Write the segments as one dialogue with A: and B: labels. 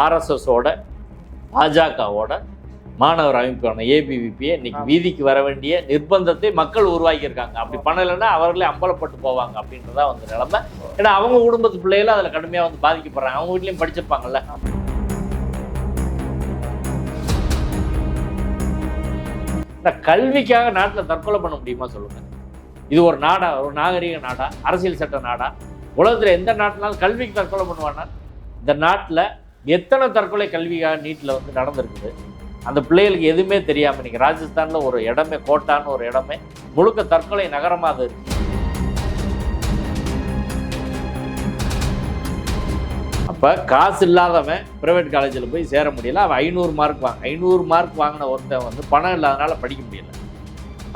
A: ஆர்எஸ்எஸோட பாஜகவோட மாணவர் அமைப்பான ஏபிவிபியை இன்னைக்கு வீதிக்கு வர வேண்டிய நிர்பந்தத்தை மக்கள் உருவாக்கியிருக்காங்க. அப்படி பண்ணலைன்னா அவர்களே அம்பலப்பட்டு போவாங்க அப்படின்றதா வந்து நிலைமை. ஏன்னா அவங்க குடும்பத்து பிள்ளைகளும் அதில் கடுமையாக வந்து பாதிக்கப்படுறாங்க. அவங்க வீட்லேயும் படிச்சிருப்பாங்கல்ல. இந்த கல்விக்காக நாட்டில் தற்கொலை பண்ண முடியுமா சொல்லுங்க. இது ஒரு நாடா ஒரு நாகரிக நாடா அரசியல் சட்ட நாடா? உலகத்தில் எந்த நாட்டினாலும் கல்விக்கு தற்கொலை பண்ணுவானா? இந்த நாட்டில் எத்தனை தற்கொலை கல்விக்காக நீட்டில் வந்து நடந்திருக்குது? அந்த பிள்ளைகளுக்கு எதுவுமே தெரியாமல் இன்றைக்கி ராஜஸ்தானில் ஒரு இடமே கோட்டான்னு ஒரு இடமே முழுக்க தற்கொலை நகரமாக அது இருக்குது அப்போ காசு இல்லாதவன் ப்ரைவேட் காலேஜில் போய் சேர முடியல. அவன் ஐநூறு மார்க் வாங்க ஐநூறு மார்க் வாங்கின ஒருத்தன் வந்து பணம் இல்லாதனால படிக்க முடியல.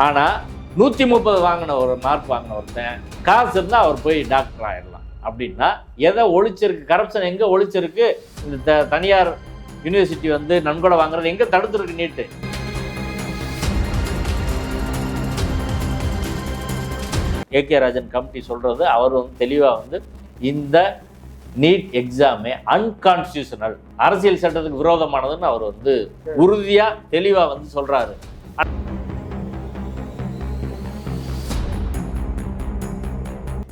A: ஆனால் நூற்றி முப்பது வாங்கின ஒரு மார்க் வாங்கின ஒருத்தன் காசு இருந்தால் அவர் போய் டாக்டர் ஆகிடலாம் அப்படின்னா எதை ஒழிச்சிருக்கு? கரப்ஷன் எங்கே ஒழிச்சிருக்கு? இந்த த- தனியார் யூனிவர்சிட்டி வந்து நன்கொடை வாங்குறது எங்கே தடுத்துருக்கு நீட்டு? ஏகே ராஜன் கமிட்டி சொல்கிறது அவர் வந்து தெளிவாக வந்து இந்த நீட் எக்ஸாமே அன்கான்ஸ்டியூஷனல் அரசியல் சட்டத்துக்கு விரோதமானதுன்னு அவர் வந்து உறுதியாக தெளிவாக வந்து சொல்கிறாரு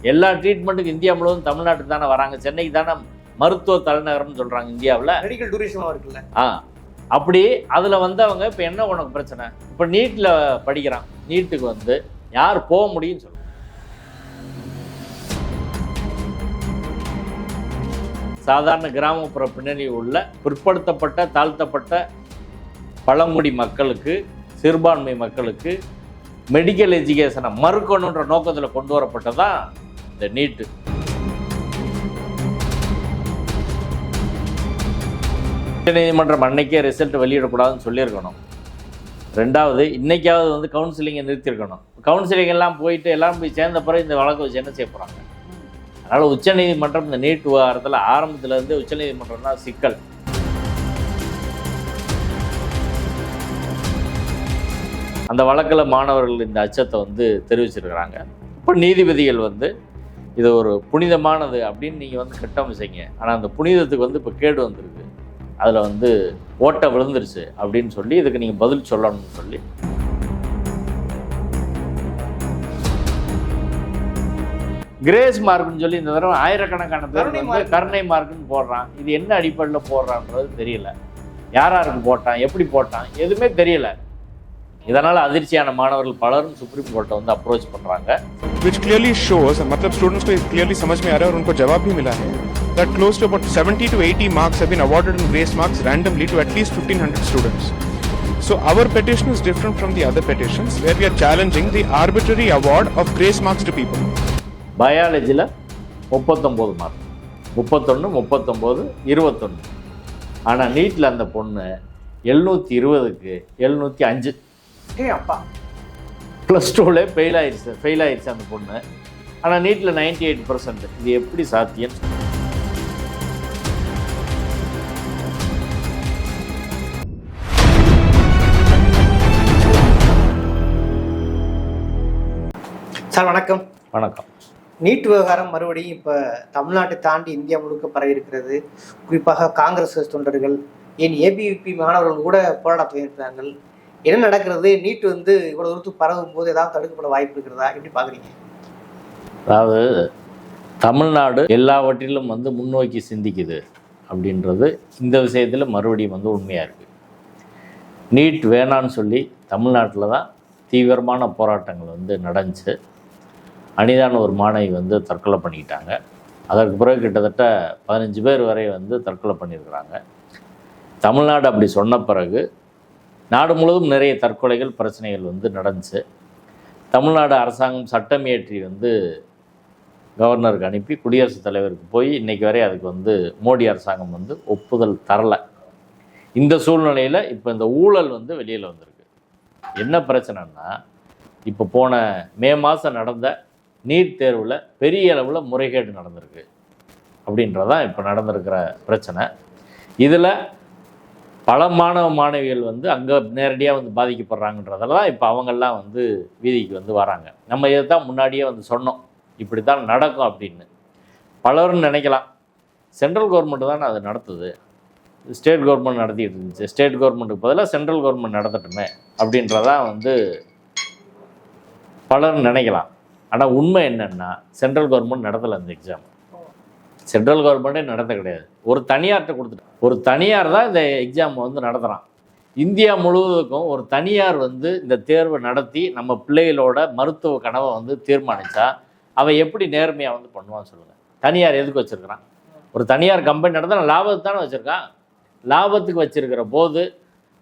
A: எல்லா ட்ரீட்மெண்ட்டுக்கு இந்தியா முழுவதும் தமிழ்நாட்டுக்கு தானே வராங்க. சென்னைக்கு தானே மருத்துவ தலைநகரம்னு சொல்றாங்க இந்தியாவில்.
B: மெடிக்கல் டூரிசமாக இருக்குல்ல.
A: ஆ. அப்படி அதில் வந்தவங்க இப்போ என்ன உனக்கு பிரச்சனை? இப்போ நீட்டில் படிக்கிறான். நீட்டுக்கு வந்து யார் போக முடியும்னு சொல்லுங்க சாதாரண கிராமப்புற பின்னணி உள்ள பிற்படுத்தப்பட்ட தாழ்த்தப்பட்ட பழங்குடி மக்களுக்கு சிறுபான்மை மக்களுக்கு மெடிக்கல் எஜுகேஷனை மறுக்கணுன்ற நோக்கத்தில் கொண்டு வரப்பட்டதான் இந்த நீட்டு உச்சநீதிமன்றம் அன்னைக்கே ரிசல்ட் வெளியிடக்கூடாதுன்னு சொல்லியிருக்கணும். ரெண்டாவது இன்னைக்காவது வந்து கவுன்சிலிங்கை நிறுத்தியிருக்கணும். கவுன்சிலிங் எல்லாம் போயிட்டு எல்லாம் போய் சேர்ந்த பிறகு இந்த வழக்கு வச்சு என்ன செய்ய போகிறாங்க அதனால் உச்சநீதிமன்றம் இந்த நீட் விவகாரத்தில் ஆரம்பத்துலேருந்து உச்சநீதிமன்றம் தான் சிக்கல். அந்த வழக்கில் மாணவர்கள் இந்த அச்சத்தை வந்து தெரிவிச்சிருக்கிறாங்க. இப்போ நீதிபதிகள் வந்து இது ஒரு புனிதமானது அப்படின்னு நீங்கள் வந்து கட்டமைச்சீங்க ஆனால் அந்த புனிதத்துக்கு வந்து இப்போ கேடு வந்திருக்கு. அதில் வந்து ஓட்டை விழுந்துருச்சு அப்படின்னு சொல்லி இதுக்கு நீங்கள் பதில் சொல்லணும்னு சொல்லி. கிரேஸ் மார்க்னு சொல்லி இந்த தடவை ஆயிரக்கணக்கான பேர் வந்து. கருணை மார்க்னு போடுறான். இது என்ன அடிப்படையில் போடுறான்றது தெரியல. யார் யாருக்கு போட்டான்? எப்படி போட்டான்? எதுவுமே தெரியல. இதனால் அதிர்ச்சியான மாணவர்கள் பலரும் சுப்ரீம் கோர்ட்டை வந்து அப்ரோச் பண்ணுறாங்க
C: which clearly shows मतलब स्टूडेंट्स को clearly समझ में आ रहा है और उनको जवाब भी मिला है that close to about 70 to 80 marks have been awarded in grace marks randomly to at least 1500 students so our petition is different from the other petitions where we are challenging the arbitrary award of grace marks to people
A: பயாலஜியில் முப்பத்தொம்போது mark முப்பத்தொன்று முப்பத்தொம்போது இருபத்தொன்று ஆனால் நீட்டில் அந்த பொண்ணு எழுநூற்றி இருபதுக்கு எழுநூற்றி அஞ்சு
B: ஏ அப்பா.
A: ப்ளஸ் டூவில் ஃபெயில் ஆயிடுச்சு ஃபெயில் ஆயிடுச்சு அந்த பொண்ணு. ஆனால் நீட்டில் நைன்டி எயிட் பர்சன்ட் இது எப்படி சாத்தியம்
B: சார் வணக்கம்.
A: வணக்கம்.
B: நீட் விவகாரம் மறுபடியும் இப்போ தமிழ்நாட்டை தாண்டி இந்தியா முழுக்க பரவி இருக்கிறது. குறிப்பாக காங்கிரஸ் தொண்டர்கள் ஏன் ஏபிவிபி மாணவர்கள் கூட போராட போயிருக்கிறார்கள் என்ன நடக்கிறது? நீட் வந்து இவ்வளவு தூரத்துக்கு பரவும் போது ஏதாவது தடுக்கப்பட வாய்ப்பு இருக்கிறதா? எப்படி பாக்குறீங்க?
A: அதாவது தமிழ்நாடு எல்லாவற்றிலும் வந்து முன்னோக்கி சிந்திக்குது அப்படின்றது இந்த விஷயத்தில் மறுபடியும் வந்து உண்மையாக இருக்குது நீட் வேணான்னு சொல்லி தமிழ்நாட்டில் தான் தீவிரமான போராட்டங்கள் வந்து நடந்துச்சு. அனிதான ஒரு மாணவி வந்து தற்கொலை பண்ணிக்கிட்டாங்க. அதற்கு பிறகு கிட்டத்தட்ட பதினஞ்சு பேர் வரை வந்து தற்கொலை பண்ணியிருக்கிறாங்க. தமிழ்நாடு அப்படி சொன்ன பிறகு நாடு முழுவதும் நிறைய தற்கொலைகள் பிரச்சனைகள் வந்து நடந்துச்சு. தமிழ்நாடு அரசாங்கம் சட்டம் இயற்றி வந்து கவர்னருக்கு அனுப்பி குடியரசுத் தலைவருக்கு போய் இன்றைக்கி வரை அதுக்கு வந்து மோடி அரசாங்கம் வந்து ஒப்புதல் தரலை. இந்த சூழ்நிலையில் இப்போ இந்த ஊழல் வந்து வெளியில் வந்திருக்கு. என்ன பிரச்சனைன்னா இப்போ போன மே மாதம் நடந்த நீட் தேர்வில் பெரிய அளவில் முறைகேடு நடந்திருக்கு. அப்படின்றதான் இப்போ நடந்திருக்கிற பிரச்சனை. இதில் பல மாணவ மாணவிகள் வந்து அங்கே நேரடியாக வந்து பாதிக்கப்படுறாங்கன்றதால தான் இப்போ அவங்கெல்லாம் வந்து வீதிக்கு வந்து வராங்க. நம்ம இதை தான் முன்னாடியே வந்து சொன்னோம். இப்படி தான் நடக்கும் அப்படின்னு. பலரும் நினைக்கலாம். சென்ட்ரல் கவர்மெண்ட் தானே அது நடத்துது. ஸ்டேட் கவர்மெண்ட் நடத்திட்டு இருந்துச்சு. ஸ்டேட் கவர்மெண்ட்டுக்கு பதிலாக சென்ட்ரல் கவர்மெண்ட் நடத்தட்டுமே அப்படின்றதான் வந்து பலரும் நினைக்கலாம். ஆனால் உண்மை என்னென்னா சென்ட்ரல் கவர்மெண்ட் நடத்தலை அந்த எக்ஸாம். சென்ட்ரல் கவர்மெண்ட்டே நடத்த கிடையாது. ஒரு தனியார்கிட்ட கொடுத்துட்டு ஒரு தனியார் தான் இந்த எக்ஸாம் வந்து நடத்துகிறான் இந்தியா முழுவதுக்கும் ஒரு தனியார் வந்து இந்த தேர்வை நடத்தி நம்ம பிள்ளைகளோட மருத்துவ கனவை வந்து தீர்மானிச்சா அவன் எப்படி நேர்மையாக வந்து பண்ணுவான்னு சொல்லுங்கள் தனியார் எதுக்கு வச்சுருக்கிறான்? ஒரு தனியார் கம்பெனி நடத்தினா லாபத்துக்கு தானே வச்சுருக்கான் லாபத்துக்கு வச்சிருக்கிற போது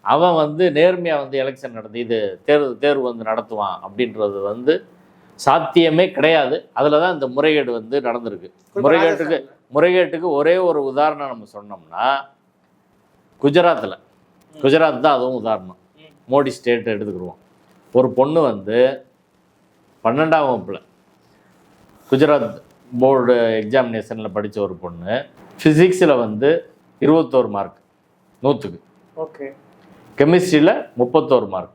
A: அவன் வந்து நேர்மையாக வந்து எலெக்ஷன் நடத்தி இது தேர்வு தேர்வு வந்து நடத்துவான் அப்படின்றது வந்து சாத்தியமே கிடையாது. அதில் தான் இந்த முறைகேடு வந்து நடந்திருக்கு. முறைகேட்டுக்கு முறைகேட்டுக்கு ஒரே ஒரு உதாரணம் நம்ம சொன்னோம்னா குஜராத்தில். குஜராத் தான் அதுவும் உதாரணம். மோடி ஸ்டேட் எடுத்துக்கிடுவோம் ஒரு பொண்ணு வந்து பன்னெண்டாம் வகுப்பில் குஜராத் போர்டு எக்ஸாமினேஷனில் படித்த ஒரு பொண்ணு ஃபிசிக்ஸில் வந்து இருபத்தோரு மார்க் நூற்றுக்கு
B: ஓகே.
A: கெமிஸ்ட்ரியில் முப்பத்தோரு மார்க்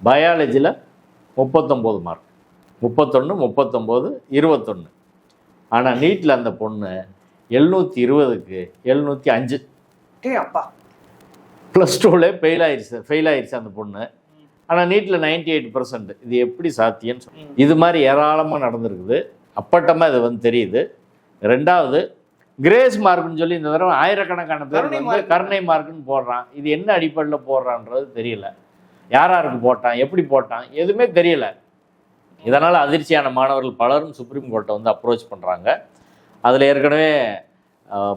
A: பயாலஜியில் முப்பத்தொம்போது மார்க் முப்பத்தொன்று முப்பத்தொம்போது இருபத்தொன்று ஆனால் நீட்டில் அந்த பொண்ணு எழுநூற்றி இருபதுக்கு எழுநூற்றி அஞ்சு.
B: டே அப்பா.
A: ப்ளஸ் டூவில் ஃபெயில் ஆயிடுச்சு ஃபெயில் ஆயிடுச்சு அந்த பொண்ணு. ஆனால் நீட்டில் நைன்டி எயிட் பர்சன்ட் இது எப்படி சாத்தியம்னு சொல்லி. இது மாதிரி ஏராளமாக நடந்திருக்குது. அப்பட்டமாக இது வந்து தெரியுது. ரெண்டாவது கிரேஸ் மார்க்னு சொல்லி இந்த தடவை ஆயிரக்கணக்கான பேர் வந்து. கருணை மார்க்குன்னு போடுறான். இது என்ன அடிப்படையில் போடுறான்றது தெரியல. யார் யாருக்கு போட்டான்? எப்படி போட்டான்? எதுவுமே தெரியல. இதனால் அதிர்ச்சியான மாணவர்கள் பலரும் சுப்ரீம் கோர்ட்டை வந்து அப்ரோச் பண்ணுறாங்க அதில் ஏற்கனவே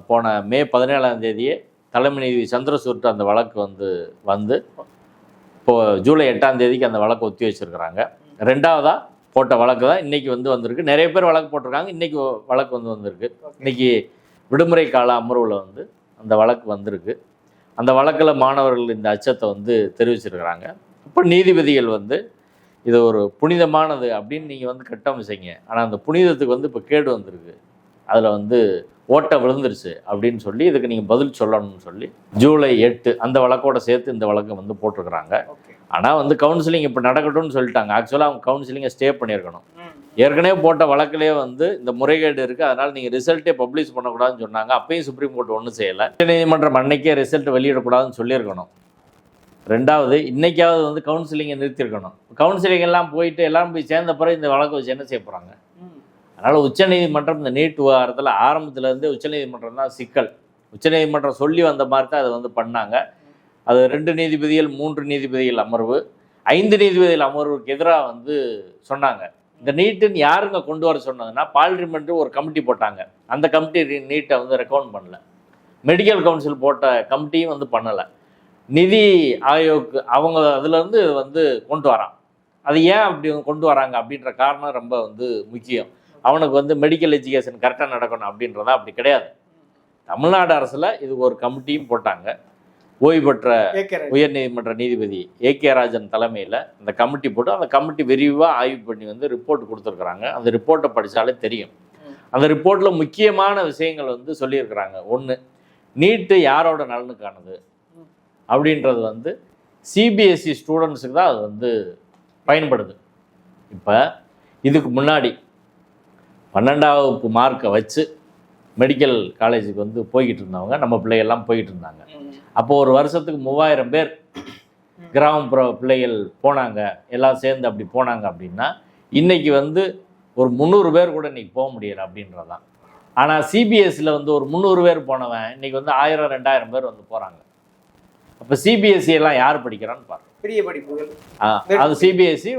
A: போன மே பதினேழாம் தேதியே தலைமை நீதி சந்திரசூர்ட்டு அந்த வழக்கு வந்து வந்து இப்போ ஜூலை எட்டாம் தேதிக்கு அந்த வழக்கு ஒத்தி வச்சிருக்கிறாங்க. ரெண்டாவதாக போட்ட வழக்கு தான் இன்றைக்கி வந்து வந்திருக்கு. நிறைய பேர் வழக்கு போட்டிருக்காங்க. இன்னைக்கு வழக்கு வந்து வந்திருக்கு. இன்றைக்கி விடுமுறை கால அமர்வில் வந்து அந்த வழக்கு வந்திருக்கு. அந்த வழக்கில் மாணவர்கள் இந்த அச்சத்தை வந்து தெரிவிச்சிருக்கிறாங்க. இப்போ நீதிபதிகள் வந்து இது ஒரு புனிதமானது அப்படின்னு நீங்கள் வந்து கட்டமைச்சீங்க ஆனால் அந்த புனிதத்துக்கு வந்து இப்போ கேடு வந்திருக்கு. அதில் வந்து ஓட்டை விழுந்துருச்சு அப்படின்னு சொல்லி இதுக்கு நீங்கள் பதில் சொல்லணும்னு சொல்லி ஜூலை எட்டு அந்த வழக்கோட சேர்த்து இந்த வழக்கை வந்து போட்டிருக்கிறாங்க. ஆனால் வந்து கவுன்சிலிங் இப்போ நடக்கட்டும்னு சொல்லிட்டாங்க. ஆக்சுவலாக அவங்க கவுன்சிலிங்கை ஸ்டே பண்ணியிருக்கணும். ஏற்கனவே போட்ட வழக்கிலே வந்து இந்த முறைகேடு இருக்குது அதனால் நீங்கள் ரிசல்ட்டே பப்ளிஷ் பண்ணக்கூடாதுன்னு சொன்னாங்க. அப்பயும் சுப்ரீம் கோர்ட் ஒன்றும் செய்யலை. உச்சநீதிமன்றம் அன்னைக்கே ரிசல்ட் வெளியிடக்கூடாதுன்னு சொல்லியிருக்கணும். ரெண்டாவது இன்னைக்காவது வந்து கவுன்சிலிங்கை நிறுத்தியிருக்கணும். கவுன்சிலிங் எல்லாம் போயிட்டு எல்லாரும் போய் சேர்ந்த பிறகு இந்த வழக்கு வச்சு என்ன செய்ய போகிறாங்க அதனால் உச்சநீதிமன்றம் இந்த நீட் விவகாரத்தில் ஆரம்பத்துலேருந்தே உச்சநீதிமன்றம் தான் சிக்கல். உச்சநீதிமன்றம் சொல்லி வந்த மாதிரி தான் அதை வந்து பண்ணாங்க. அது ரெண்டு நீதிபதிகள் மூன்று நீதிபதிகள் அமர்வு. ஐந்து நீதிபதிகள் அமர்வுக்கு எதிராக வந்து சொன்னாங்க. இந்த நீட்டுன்னு யாருங்க கொண்டு வர சொன்னதுன்னா பார்லிமெண்ட் ஒரு கமிட்டி போட்டாங்க. அந்த கமிட்டி நீட்டை வந்து ரெக்கமெண்ட் பண்ணல. மெடிக்கல் கவுன்சில் போட்ட கமிட்டியும் வந்து பண்ணலை. நிதி ஆயோக் அவங்க அதுலேருந்து வந்து கொண்டு வரான். அது ஏன் அப்படி கொண்டு வராங்க அப்படின்ற காரணம் ரொம்ப வந்து முக்கியம். அவனுக்கு வந்து மெடிக்கல் எஜுகேஷன் கரெக்டாக நடக்கணும் அப்படின்றதா அப்படி கிடையாது. தமிழ்நாடு அரசில் இது ஒரு கமிட்டியும் போட்டாங்க. ஓய்வு பெற்ற உயர்நீதிமன்ற நீதிபதி ஏ கே ராஜன் தலைமையில் அந்த கமிட்டி போட்டு அந்த கமிட்டி விரிவாக ஆய்வு பண்ணி வந்து ரிப்போர்ட் கொடுத்துருக்குறாங்க. அந்த ரிப்போர்ட்டை படித்தாலே தெரியும். அந்த ரிப்போர்ட்டில் முக்கியமான விஷயங்கள் வந்து சொல்லியிருக்கிறாங்க. ஒன்று நீட்டு யாரோட நலனுக்கானது. அப்படின்றது வந்து சிபிஎஸ்சி ஸ்டூடெண்ட்ஸுக்கு தான் அது வந்து பயன்படுது. இப்போ இதுக்கு முன்னாடி பன்னெண்டாம் வகுப்பு மார்க்கை வச்சு மெடிக்கல் காலேஜுக்கு வந்து போய்கிட்டு இருந்தவங்க நம்ம பிள்ளைகள்லாம் போய்கிட்டு இருந்தாங்க. அப்போ ஒரு வருஷத்துக்கு மூவாயிரம் பேர் கிராமப்புற பிள்ளைகள் போனாங்க எல்லாம் சேர்ந்து அப்படி போனாங்க அப்படின்னா இன்னைக்கு வந்து ஒரு முந்நூறு பேர் கூட இன்னைக்கு போக முடியல அப்படின்றதான் ஆனால் சிபிஎஸ்சியில் வந்து ஒரு முந்நூறு பேர் போனவன் இன்றைக்கி வந்து ஆயிரம் ரெண்டாயிரம் பேர் வந்து போகிறாங்க அப்போ சிபிஎஸ்சி எல்லாம் யார் படிக்கிறான்னு பாருங்க.
B: பெரிய படிப்புகள்.
A: அது சிபிஎஸ்சி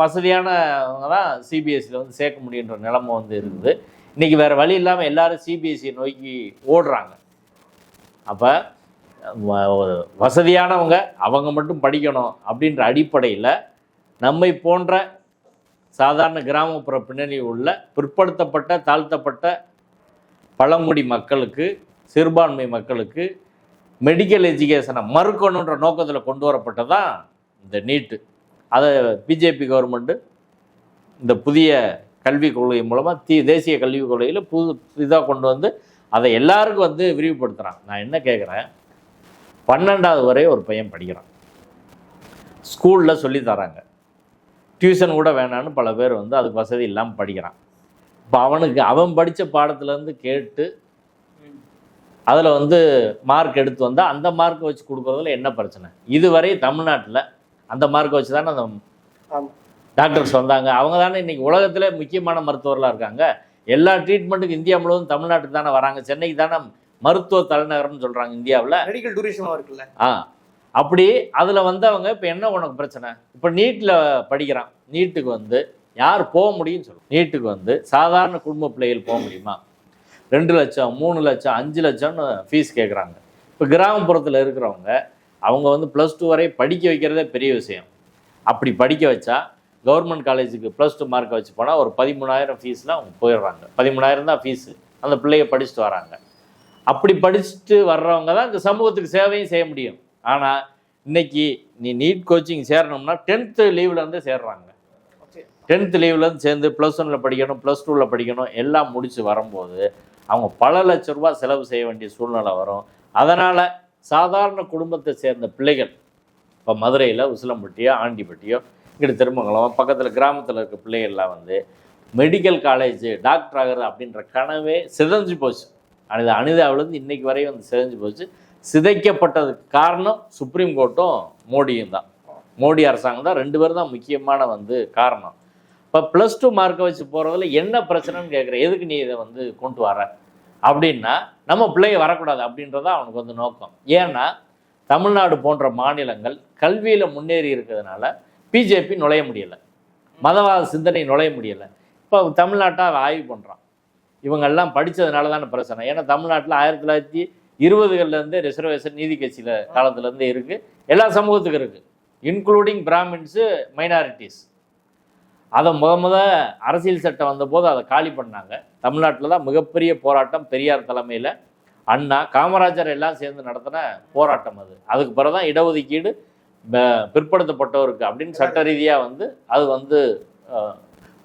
A: வசதியானவங்க தான் சிபிஎஸ்சியில் வந்து சேர்க்க முடியுன்ற நிலைமை வந்து இருக்குது. இன்னைக்கு வேறு வழி இல்லாமல் எல்லாரும் சிபிஎஸ்சி நோக்கி ஓடுறாங்க. அப்போ வசதியானவங்க அவங்க மட்டும் படிக்கணும் அப்படின்ற அடிப்படையில் நம்மை போன்ற சாதாரண கிராமப்புற பின்னணி உள்ள பிற்படுத்தப்பட்ட தாழ்த்தப்பட்ட பழங்குடி மக்களுக்கு சிறுபான்மை மக்களுக்கு மெடிக்கல் எஜுகேஷனை மறுக்கணுன்ற நோக்கத்தில் கொண்டு வரப்பட்டதான் இந்த நீட்டு அதை பிஜேபி கவர்மெண்ட்டு இந்த புதிய கல்விக் கொள்கை மூலமாக தீ தேசிய கல்விக் கொள்கையில் புது இதாக கொண்டு வந்து அதை எல்லாருக்கும் வந்து விரிவுபடுத்துகிறான் நான் என்ன கேட்குறேன் பன்னெண்டாவது வரை ஒரு பையன் படிக்கிறான். ஸ்கூலில் சொல்லி தராங்க. டியூஷன் கூட வேணான்னு பல பேர் வந்து அதுக்கு வசதி இல்லாமல் படிக்கிறான். இப்போ அவனுக்கு அவன் படித்த பாடத்துலேருந்து கேட்டு அதில் வந்து மார்க் எடுத்து வந்தால் அந்த மார்க்கை வச்சு கொடுக்குறதுல என்ன பிரச்சனை? இதுவரை தமிழ்நாட்டில் அந்த மார்க்கை வச்சு தானே அந்த டாக்டர்ஸ் வந்தாங்க. அவங்க தானே இன்னைக்கு உலகத்திலே முக்கியமான மருத்துவர்களாக இருக்காங்க. எல்லா ட்ரீட்மெண்ட்டுக்கு இந்தியா முழுவதும் தமிழ்நாட்டுக்கு தானே வராங்க. சென்னைக்கு தானே மருத்துவ தலைநகரம்னு சொல்கிறாங்க இந்தியாவில்.
B: மெடிக்கல் டூரிசமாக இருக்குல்ல.
A: ஆ. அப்படி அதில் வந்தவங்க இப்போ என்ன உனக்கு பிரச்சனை? இப்போ நீட்டில் படிக்கிறான். நீட்டுக்கு வந்து யார் போக முடியும்னு சொல்லு நீட்டுக்கு வந்து சாதாரண குடும்ப பிள்ளைகள் போக முடியுமா? ரெண்டு லட்சம் மூணு லட்சம் அஞ்சு லட்சம்னு ஃபீஸ் கேட்குறாங்க இப்போ கிராமப்புறத்தில் இருக்கிறவங்க அவங்க வந்து ப்ளஸ் டூ வரை படிக்க வைக்கிறதே பெரிய விஷயம். அப்படி படிக்க வச்சா கவர்மெண்ட் காலேஜுக்கு ப்ளஸ் டூ மார்க்கை வச்சு போனால் ஒரு பதிமூணாயிரம் ஃபீஸில் அவங்க போயிடுறாங்க. பதிமூணாயிரம் தான் ஃபீஸு அந்த பிள்ளைய படிச்சுட்டு வராங்க. அப்படி படிச்சுட்டு வர்றவங்க தான் இந்த சமூகத்துக்கு சேவையும் செய்ய முடியும். ஆனால் இன்னைக்கு நீ நீட் கோச்சிங் சேரணும்னா டென்த்து லீவ்லேருந்து சேர்றாங்க.
B: ஓகே
A: டென்த்து லீவ்லேருந்து சேர்ந்து ப்ளஸ் ஒனில் படிக்கணும் ப்ளஸ் டூவில் படிக்கணும் எல்லாம் முடிச்சு வரும்போது அவங்க பல லட்ச ரூபா செலவு செய்ய வேண்டிய சூழ்நிலை வரும். அதனால் சாதாரண குடும்பத்தை சேர்ந்த பிள்ளைகள் இப்போ மதுரையில் உசிலம்பட்டியோ ஆண்டிப்பட்டியோ இங்கிட்டு திருமங்கலம் பக்கத்தில் கிராமத்தில் இருக்க பிள்ளைகள்லாம் வந்து மெடிக்கல் காலேஜ் டாக்டர் ஆகிறது அப்படின்ற கனவே சிதைஞ்சு போச்சு. அனிதா அனிதாவிலேருந்து இன்னைக்கு வரையும் வந்து சிதைஞ்சு போச்சு. சிதைக்கப்பட்டதுக்கு காரணம் சுப்ரீம் கோர்ட்டும் மோடியும் தான். மோடி அரசாங்கம் தான். ரெண்டு பேரும் தான் முக்கியமான வந்து காரணம். இப்போ ப்ளஸ் டூ மார்க்கை வச்சு போகிறதுல என்ன பிரச்சனைன்னு கேட்குற எதுக்கு நீ இதை வந்து கொண்டு வர? அப்படின்னா நம்ம பிள்ளைங்க வரக்கூடாது அப்படின்றத அவனுக்கு வந்து நோக்கம். ஏன்னா தமிழ்நாடு போன்ற மாநிலங்கள் கல்வியில் முன்னேறி இருக்கிறதுனால பிஜேபி நுழைய முடியலை. மதவாத சிந்தனை நுழைய முடியலை. இப்போ தமிழ்நாட்டை ஆய்வு பண்ணுறான் இவங்கெல்லாம் படித்ததுனால தானே பிரச்சனை. ஏன்னா தமிழ்நாட்டில் ஆயிரத்தி தொள்ளாயிரத்தி இருபதுகள்லேருந்து ரிசர்வேஷன் நீதி கட்சியில் காலத்துலேருந்து இருக்குது எல்லா சமூகத்துக்கும் இருக்குது இன்க்ளூடிங் பிராமின்ஸு மைனாரிட்டிஸ் அதை முத முத அரசியல் சட்டம் வந்தபோது அதை காலி பண்ணாங்க. தமிழ்நாட்டில் தான் மிகப்பெரிய போராட்டம் பெரியார் தலைமையில். அண்ணா காமராஜர் எல்லாம் சேர்ந்து நடத்தின போராட்டம் அது. அதுக்கு பிறகு தான் இடஒதுக்கீடு பிற்படுத்தப்பட்டவருக்கு அப்படின்னு சட்ட ரீதியாக வந்து அது வந்து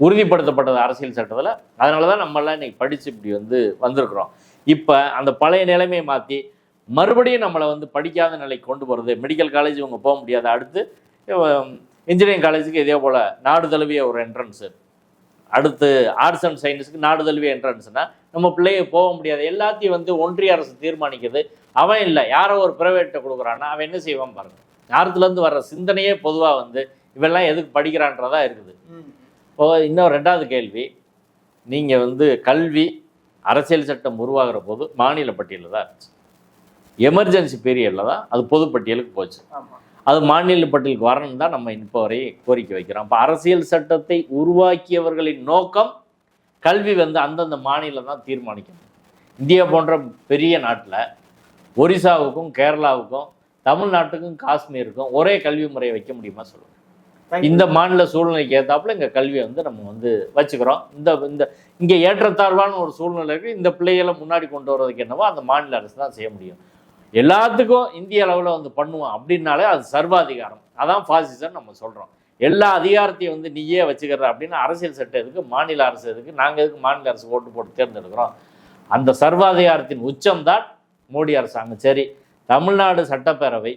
A: உறுதிப்படுத்தப்பட்டது அரசியல் சட்டத்தில். அதனால தான் நம்மளாம் இன்றைக்கி படித்து இப்படி வந்து வந்திருக்கிறோம். இப்போ அந்த பழைய நிலைமையை மாற்றி மறுபடியும் நம்மளை வந்து படிக்காத நிலைக்கு கொண்டு போகிறது மெடிக்கல் காலேஜ் இவங்க போக முடியாது. அடுத்து இன்ஜினியரிங் காலேஜுக்கு இதே போல் நாடு தழுவிய ஒரு என்ட்ரன்ஸு அடுத்து ஆர்ட்ஸ் அண்ட் சயின்ஸுக்கு நாடு தழுவிய என்ட்ரன்ஸ்னா நம்ம பிள்ளைய போக முடியாது. எல்லாத்தையும் வந்து ஒன்றிய அரசு தீர்மானிக்குது. அவன் இல்லை. யாரோ ஒரு ப்ரைவேட்டை கொடுக்குறான்னா அவன் என்ன செய்வான் பாருங்க. நார்த்துலேருந்து வர்ற சிந்தனையே பொதுவாக வந்து இவெல்லாம் எதுக்கு படிக்கிறான்றதா இருக்குது. இப்போ இன்னும் ரெண்டாவது கேள்வி. நீங்கள் வந்து கல்வி அரசியல் சட்டம் உருவாகிற போது மாநில பட்டியலில் தான் இருந்துச்சு. எமர்ஜென்சி பீரியடில் தான் அது பொதுப்பட்டியலுக்கு போச்சு.
B: ஆமாம்
A: அது மாநில பட்டியலுக்கு வரணும் தான் நம்ம இப்போ வரை கோரிக்கை வைக்கிறோம். அப்போ அரசியல் சட்டத்தை உருவாக்கியவர்களின் நோக்கம் கல்வி வந்து அந்தந்த மாநிலம் தான் தீர்மானிக்கணும். இந்தியா போன்ற பெரிய நாட்டில் ஒரிசாவுக்கும் கேரளாவுக்கும் தமிழ்நாட்டுக்கும் காஷ்மீருக்கும் ஒரே கல்வி முறையை வைக்க முடியுமா சொல்லுங்கள். இந்த மாநில சூழ்நிலைக்கு ஏற்றாப்புல இங்கே கல்வியை வந்து நம்ம வந்து வச்சுக்கிறோம். இந்த இந்த இங்கே ஏற்றத்தாழ்வான ஒரு சூழ்நிலை இருக்கு. இந்த பிள்ளைகளை முன்னாடி கொண்டு வர்றதுக்கு என்னவோ அந்த மாநில அரசு தான் செய்ய முடியும். எல்லாத்துக்கும் இந்திய அளவில் வந்து பண்ணுவோம் அப்படின்னாலே அது சர்வாதிகாரம். அதான் ஃபாசிசம் நம்ம சொல்கிறோம் எல்லா அதிகாரத்தையும் வந்து நீயே வச்சுக்கிற அப்படின்னு அரசியல் சட்டம் எதுக்கு மாநில அரசு எதுக்கு நாங்கள் எதுக்கு மாநில அரசு ஓட்டு போட்டு தேர்ந்தெடுக்கிறோம்? அந்த சர்வாதிகாரத்தின் உச்சம்தான் மோடி அரசாங்கம். சரி தமிழ்நாடு சட்டப்பேரவை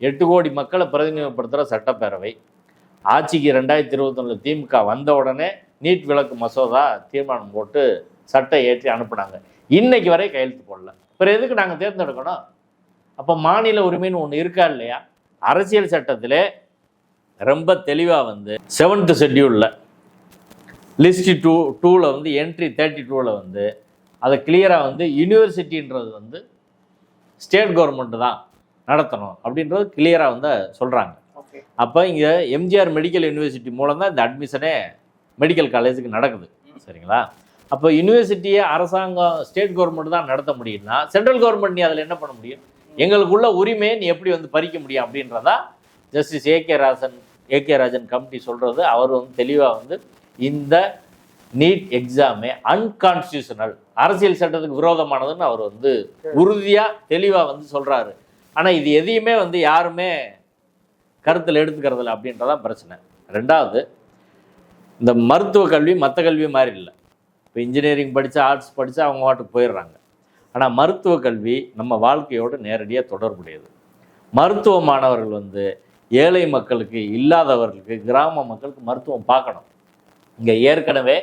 A: எட்டு கோடி மக்களை பிரதிநிதிப்படுத்துகிற சட்டப்பேரவை ஆட்சிக்கு ரெண்டாயிரத்தி இருபத்தொன்னில் திமுக வந்த உடனே நீட் விளக்கு மசோதா தீர்மானம் போட்டு சட்டை ஏற்றி அனுப்புனாங்க. இன்னைக்கு வரை கையெழுத்து போடல. பிறகு எதுக்கு நாங்கள் தேர்ந்தெடுக்கணும்? அப்போ மாநில உரிமைன்னு ஒன்று இருக்கா இல்லையா? அரசியல் சட்டத்திலே ரொம்ப தெளிவாக வந்து செவன்த்து ஷெட்யூலில் லிஸ்ட் டூ டூவில் வந்து என்ட்ரி தேர்ட்டி டூவில் வந்து அதை கிளியராக வந்து யூனிவர்சிட்டின்றது வந்து ஸ்டேட் கவர்மெண்ட் தான் நடத்தணும் அப்படின்றது கிளியராக வந்து சொல்கிறாங்க அப்போ இங்கே எம்ஜிஆர் மெடிக்கல் யூனிவர்சிட்டி மூலம் தான் இந்த அட்மிஷனே மெடிக்கல் காலேஜுக்கு நடக்குது. சரிங்களா? அப்போ யூனிவர்சிட்டியை அரசாங்கம் ஸ்டேட் கவர்மெண்ட் தான் நடத்த முடியும்னா சென்ட்ரல் கவர்மெண்ட் நீ அதில் என்ன பண்ண முடியும்? எங்களுக்குள்ள உரிமையை நீ எப்படி வந்து பறிக்க முடியும் அப்படின்றதா justice A K Rajan A K Rajan committee சொல்கிறது அவர் வந்து தெளிவாக வந்து இந்த நீட் எக்ஸாமே அன்கான்ஸ்டியூஷனல் அரசியல் சட்டத்துக்கு விரோதமானதுன்னு அவர் வந்து உறுதியாக தெளிவாக வந்து சொல்கிறாரு ஆனால் இது எதையுமே வந்து யாருமே கருத்தில் எடுத்துக்கிறதில்ல அப்படின்றதான் பிரச்சனை. ரெண்டாவது இந்த மருத்துவ கல்வி மற்ற கல்வி மாதிரி இல்லை. இப்போ இன்ஜினியரிங் படித்து ஆர்ட்ஸ் படித்து அவங்க வாட்டுக்கு போயிடுறாங்க. ஆனால் மருத்துவ கல்வி நம்ம வாழ்க்கையோடு நேரடியாக தொடர்புடையது. மருத்துவ மாணவர்கள் வந்து ஏழை மக்களுக்கு இல்லாதவர்களுக்கு கிராம மக்களுக்கு மருத்துவம் பார்க்கணும். இங்கே ஏற்கனவே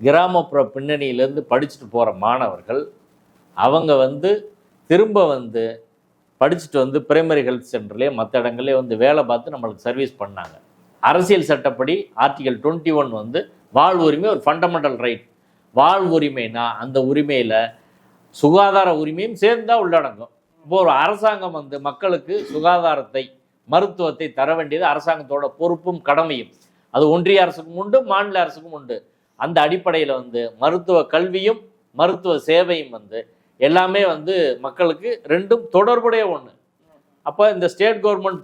A: கிராமப்புற பின்னணியிலேருந்து படிச்சுட்டு போகிற மாணவர்கள் அவங்க வந்து திரும்ப வந்து படிச்சுட்டு வந்து பிரைமரி ஹெல்த் சென்டர்லேயே மற்ற இடங்கள்லேயே வந்து வேலை பார்த்து நம்மளுக்கு சர்வீஸ் பண்ணாங்க. அரசியல் சட்டப்படி ஆர்டிகல் டுவெண்ட்டி ஒன் வந்து வாழ் உரிமை ஒரு ஃபண்டமெண்டல் ரைட் வாழ் உரிமைனா அந்த உரிமையில் சுகாதார உரிமையும் சேர்ந்தா உள்ளடங்கும். இப்போ ஒரு அரசாங்கம் வந்து மக்களுக்கு சுகாதாரத்தை மருத்துவத்தை தர வேண்டியது அரசாங்கத்தோட பொறுப்பும் கடமையும். அது ஒன்றிய அரசுக்கும் உண்டு மாநில அரசுக்கும் உண்டு. அந்த அடிப்படையில் வந்து மருத்துவ கல்வியும் மருத்துவ சேவையும் வந்து எல்லாமே வந்து மக்களுக்கு ரெண்டும் தொடர்புடைய ஒன்று அப்போ இந்த ஸ்டேட் கவர்மெண்ட்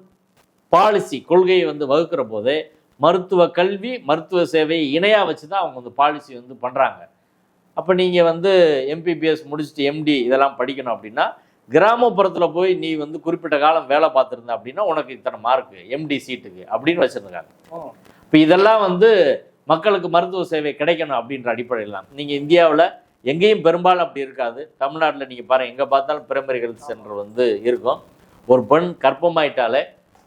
A: பாலிசி கொள்கையை வந்து வகுக்கிற போது மருத்துவ கல்வி மருத்துவ சேவையை இணையாக வச்சு தான் அவங்க வந்து பாலிசி வந்து பண்ணுறாங்க அப்போ நீங்கள் வந்து எம்பிபிஎஸ் முடிச்சுட்டு எம்டி இதெல்லாம் படிக்கணும் அப்படின்னா கிராமப்புறத்தில் போய் நீ வந்து குறிப்பிட்ட காலம் வேலை பார்த்துருந்த அப்படின்னா உனக்கு இத்தனை மார்க்கு எம்டி சீட்டுக்கு அப்படின்னு வச்சுருக்காங்க. இப்போ இதெல்லாம் வந்து மக்களுக்கு மருத்துவ சேவை கிடைக்கணும் அப்படின்ற அடிப்படையில் தான். நீங்கள் இந்தியாவில் எங்கேயும் பெரும்பாலும் அப்படி இருக்காது. தமிழ்நாட்டில் நீங்கள் பாருங்கள் எங்கே பார்த்தாலும் பிரைமரி ஹெல்த் சென்டர் வந்து இருக்கும். ஒரு பெண் கர்ப்பமாயிட்டாலே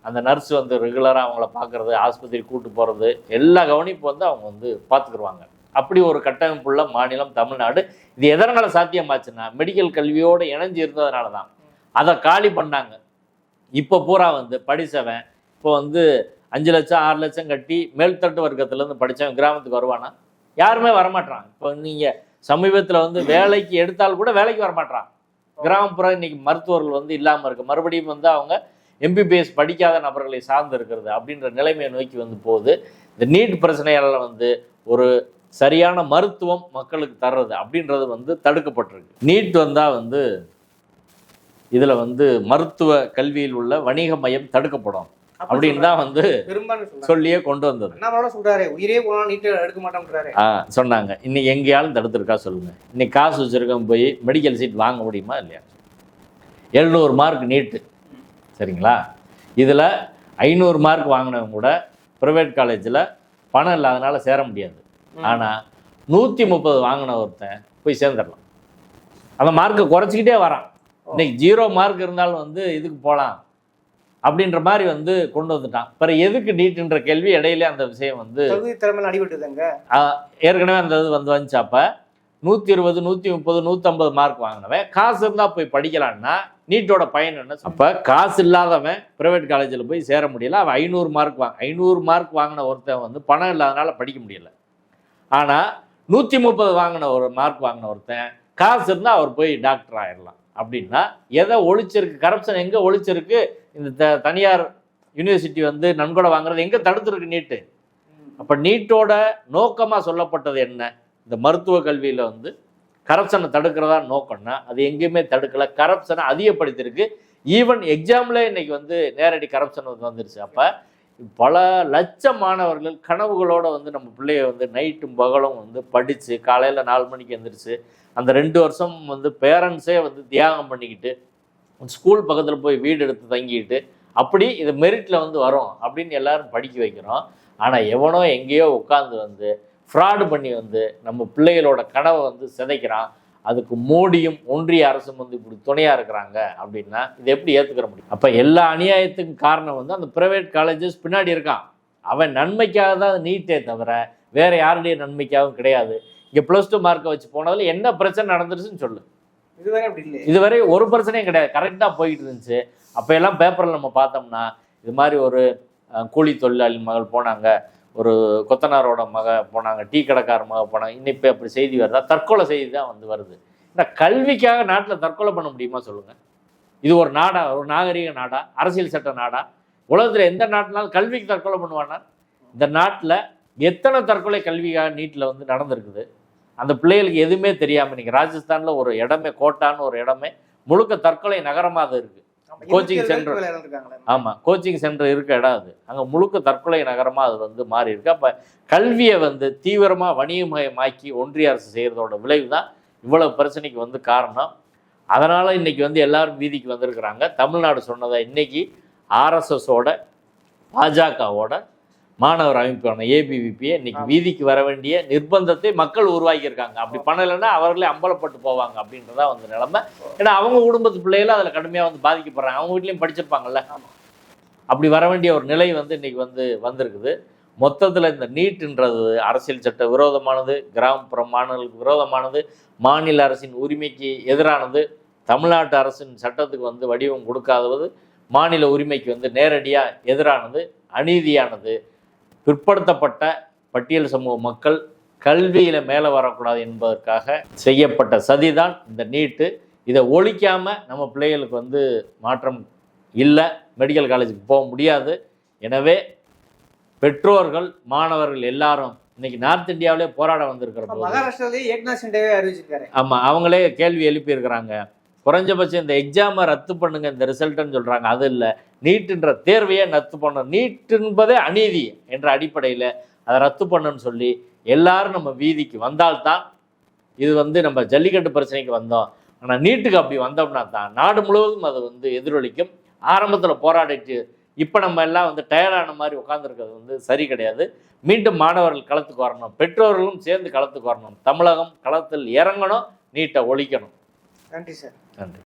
A: அந்த நர்ஸ் வந்து ரெகுலராக அவங்கள பார்க்குறது ஆஸ்பத்திரி கூட்டு போகிறது எல்லா கவனிப்பு வந்து அவங்க வந்து பார்த்துக்குருவாங்க. அப்படி ஒரு கட்டமைப்புள்ள மாநிலம் தமிழ்நாடு. இது எதனால் சாத்தியமாச்சுன்னா மெடிக்கல் கல்வியோடு இணைஞ்சு இருந்ததுனால தான் அதை காலி பண்ணாங்க. இப்போ பூரா வந்து படித்தவன் இப்போ வந்து அஞ்சு லட்சம் ஆறு லட்சம் கட்டி மேல்தட்டு வர்க்கத்துலேருந்து படித்தவன் கிராமத்துக்கு வருவானா? யாருமே வரமாட்டான் இப்போ நீங்கள் சமீபத்தில் வந்து வேலைக்கு எடுத்தால் கூட வேலைக்கு வரமாட்டான் கிராமப்புற இன்னைக்கு மருத்துவர்கள் வந்து இல்லாமல் இருக்கு. மறுபடியும் வந்து அவங்க எம்பிபிஎஸ் படிக்காத நபர்களை சார்ந்து இருக்கிறது அப்படின்ற நிலைமையை நோக்கி வந்து போகுது. இந்த நீட் பிரச்சனையால் வந்து ஒரு சரியான மருத்துவம் மக்களுக்கு தர்றது அப்படின்றது வந்து தடுக்கப்பட்டிருக்கு. நீட் வந்தால் வந்து இதில் வந்து மருத்துவ கல்வியில் உள்ள வணிக மையம் தடுக்கப்படும்
B: அப்ப
A: அப்படின்னு தான் வந்து சொல்லியே கொண்டு வந்தது.
B: சொல்றாரு உயிரே போனாலும் நீட்டு எடுக்க மாட்டோம்ன்றாரு.
A: ஆ சொன்னாங்க. இன்னைக்கு எங்கேயாலும் தடுத்துருக்கா சொல்லுங்க. இன்னைக்கு காசு வச்சிருக்கவன் போய் மெடிக்கல் சீட் வாங்க முடியுமா இல்லையா? எழுநூறு மார்க் நீட்டு சரிங்களா? இதில் ஐநூறு மார்க் வாங்கினவங்க கூட ப்ரைவேட் காலேஜில் பணம் இல்லாதனால சேர முடியாது. ஆனால் நூற்றி முப்பது வாங்கின ஒருத்தன் போய் சேர்ந்துடலாம். அந்த மார்க்கை குறைச்சிக்கிட்டே வரான். இன்னைக்கு ஜீரோ மார்க் இருந்தாலும் வந்து இதுக்கு போகலாம் அப்படின்ற மாதிரி வந்து கொண்டு வந்துட்டான். பிறகு எதுக்கு நீட்டுன்ற கேள்வி இடையிலே அந்த விஷயம் வந்து
B: திறமையில அடிபட்டுதுங்க.
A: ஏற்கனவே அந்த இது வந்து வந்துச்சு. அப்போ நூற்றி இருபது நூற்றி முப்பது நூற்றம்பது மார்க் வாங்கினவன் காசு இருந்தால் போய் படிக்கலான்னா நீட்டோட பயன் என்ன? அப்போ காசு இல்லாதவன் ப்ரைவேட் காலேஜில் போய் சேர முடியல. அவன் ஐநூறு மார்க் வாங்க ஐநூறு மார்க் வாங்கின ஒருத்தன் வந்து பணம் இல்லாதனால படிக்க முடியல. ஆனால் நூற்றி முப்பது வாங்கின ஒரு மார்க் வாங்கின ஒருத்தன் காசு இருந்தால் அவர் போய் டாக்டர் ஆயிடலாம் அப்படின்னா எதை ஒழிச்சிருக்கு கரப்ஷன் எங்கே ஒழிச்சிருக்கு இந்த த- தனியார் யூனிவர்சிட்டி வந்து நன்கொடை வாங்குறது எங்கே தடுத்துருக்கு நீட்டு? அப்போ நீட்டோட நோக்கமாக சொல்லப்பட்டது என்ன? இந்த மருத்துவ கல்வியில் வந்து கரப்ஷனை தடுக்கிறதா நோக்கம்னா அது எங்கேயுமே தடுக்கலை. கரப்ஷனை அதிகப்படுத்தியிருக்கு. ஈவன் எக்ஸாமில் இன்னைக்கு வந்து நேரடி கரப்ஷன் வந்து வந்துருச்சு. அப்போ பல லட்ச மாணவர்கள் கனவுகளோடு வந்து நம்ம பிள்ளைய வந்து நைட்டும் பகலும் வந்து படித்து காலையில் நாலு மணிக்கு எந்திரிச்சு அந்த ரெண்டு வருஷம் வந்து பேரண்ட்ஸே வந்து தியாகம் பண்ணிக்கிட்டு ஸ்கூல் பக்கத்தில் போய் வீடு எடுத்து தங்கிக்கிட்டு அப்படி இது மெரிட்டில் வந்து வரும் அப்படின்னு எல்லாரும் படிக்க வைக்கிறோம். ஆனால் எவனோ எங்கேயோ உட்காந்து வந்து ஃப்ராடு பண்ணி வந்து நம்ம பிள்ளைகளோட கனவை வந்து சிதைக்கிறான். அதுக்கு மோடியும் ஒன்றிய அரசும் வந்து இப்படி துணையாக இருக்கிறாங்க அப்படின்னா இதை எப்படி ஏற்றுக்கிற முடியும்? அப்போ எல்லா அநியாயத்துக்கும் காரணம் வந்து அந்த ப்ரைவேட் காலேஜஸ் பின்னாடி இருக்கான். அவன் நன்மைக்காக தான் நீட்டே தவிர வேற யாருடைய நன்மைக்காகவும் கிடையாது. இங்கே ப்ளஸ் டூ மார்க்கை வச்சு போனதில் என்ன பிரச்சனை நடந்துருச்சுன்னு சொல்லு.
B: இதுவரை அப்படி இல்லை
A: இதுவரை ஒரு பிரச்சனையும் கிடையாது. கரெக்டாக போயிட்டு இருந்துச்சு. அப்போ எல்லாம் பேப்பரில் நம்ம பார்த்தோம்னா இது மாதிரி ஒரு கூலி தொழிலாளி மகள் போனாங்க. ஒரு கொத்தனாரோட மக போனாங்க டீ கடைக்கார மக போனாங்க. இன்னைக்கு அப்படி செய்தி வருதா? தற்கொலை செய்தி தான் வந்து வருது. இந்த கல்விக்காக நாட்டில் தற்கொலை பண்ண முடியுமா சொல்லுங்கள் இது ஒரு நாடா ஒரு நாகரிக நாடா அரசியல் சட்ட நாடா? உலகத்தில் எந்த நாட்டினாலும் கல்விக்கு தற்கொலை பண்ணுவானா? இந்த நாட்டில் எத்தனை தற்கொலை கல்விக்காக நீட்டில் வந்து நடந்திருக்குது? அந்த பிள்ளைகளுக்கு எதுவுமே தெரியாமல் நீங்கள் ராஜஸ்தானில் ஒரு இடமே கோட்டான்னு ஒரு இடமே முழுக்க தற்கொலை நகரமாக தான் இருக்குது Center.
B: இருக்காங்களே
A: ஆமாம் கோச்சிங் சென்டர் இருக்க இடம் அது. அங்கே முழுக்க தற்கொலை நகரமாக அது வந்து மாறி இருக்கு அப்போ கல்வியை வந்து தீவிரமாக வணிகமயமாக்கி ஒன்றிய அரசு செய்கிறதோட விளைவு தான் இவ்வளவு பிரச்சனைக்கு வந்து காரணம். அதனால் இன்னைக்கு வந்து எல்லாரும் வீதிக்கு வந்திருக்கிறாங்க. தமிழ்நாடு சொன்னதை இன்னைக்கு ஆர்எஸ்எஸோட பாஜகவோட மாணவர் அமைப்பான ஏபிவிபியை இன்னைக்கு வீதிக்கு வர வேண்டிய நிர்பந்தத்தை மக்கள் உருவாக்கியிருக்காங்க. அப்படி பண்ணலைன்னா அவர்களே அம்பலப்பட்டு போவாங்க அப்படின்றதா வந்து நிலைமை. ஏன்னா அவங்க குடும்பத்து பிள்ளைகளும் அதில் கடுமையாக வந்து பாதிக்கப்படுறாங்க. அவங்க வீட்லேயும் படிச்சிருப்பாங்கல்ல. அப்படி வர வேண்டிய ஒரு நிலை வந்து இன்னைக்கு வந்து வந்திருக்குது. மொத்தத்தில் இந்த நீட்டுன்றது அரசியல் சட்ட விரோதமானது கிராமப்புற மாணவர்களுக்கு விரோதமானது மாநில அரசின் உரிமைக்கு எதிரானது தமிழ்நாட்டு அரசின் சட்டத்துக்கு வந்து வடிவம் கொடுக்காதது மாநில உரிமைக்கு வந்து நேரடியாக எதிரானது அநீதியானது பிற்படுத்தப்பட்ட பட்டியல் சமூக மக்கள் கல்வியில் மேலே வரக்கூடாது என்பதற்காக செய்யப்பட்ட சதிதான் இந்த நீட்டு. இதை ஒழிக்காமல் நம்ம பிள்ளைகளுக்கு வந்து மாற்றம் இல்லை. மெடிக்கல் காலேஜுக்கு போக முடியாது. எனவே பெற்றோர்கள் மாணவர்கள் எல்லாரும் இன்னைக்கு நார்த் இந்தியாவிலே போராட வந்திருக்கிற போது
B: மகாராஷ்டிராலேயே ஏக்நாத் சிண்டேவே அறிவிச்சிருக்காரு.
A: ஆமாம் அவங்களே கேள்வி எழுப்பியிருக்கிறாங்க. குறைஞ்சபட்சம் இந்த எக்ஸாமை ரத்து பண்ணுங்க இந்த ரிசல்ட்டுன்னு சொல்கிறாங்க அது இல்லை. நீட்டுன்ற தேர்வையே ரத்து பண்ணணும். நீட் என்பதே அநீதி என்ற அடிப்படையில் அதை ரத்து பண்ணணும்னு சொல்லி எல்லாரும் நம்ம வீதிக்கு வந்தால்தான் இது வந்து நம்ம ஜல்லிக்கட்டு பிரச்சனைக்கு வந்தோம். ஆனால் நீட்டுக்கு அப்படி வந்தோம்னா தான் நாடு முழுவதும் அது வந்து எதிரொலிக்கும். ஆரம்பத்தில் போராடிட்டு இப்போ நம்ம எல்லாம் வந்து டயர்டான மாதிரி உட்காந்துருக்கிறது வந்து சரி கிடையாது. மீண்டும் மாணவர்கள் களத்துக்கு வரணும். பெற்றோர்களும் சேர்ந்து களத்துக்கு வரணும். தமிழகம் களத்தில் இறங்கணும் நீட்டை ஒழிக்கணும்.
B: நன்றி சார்.
A: நன்றி.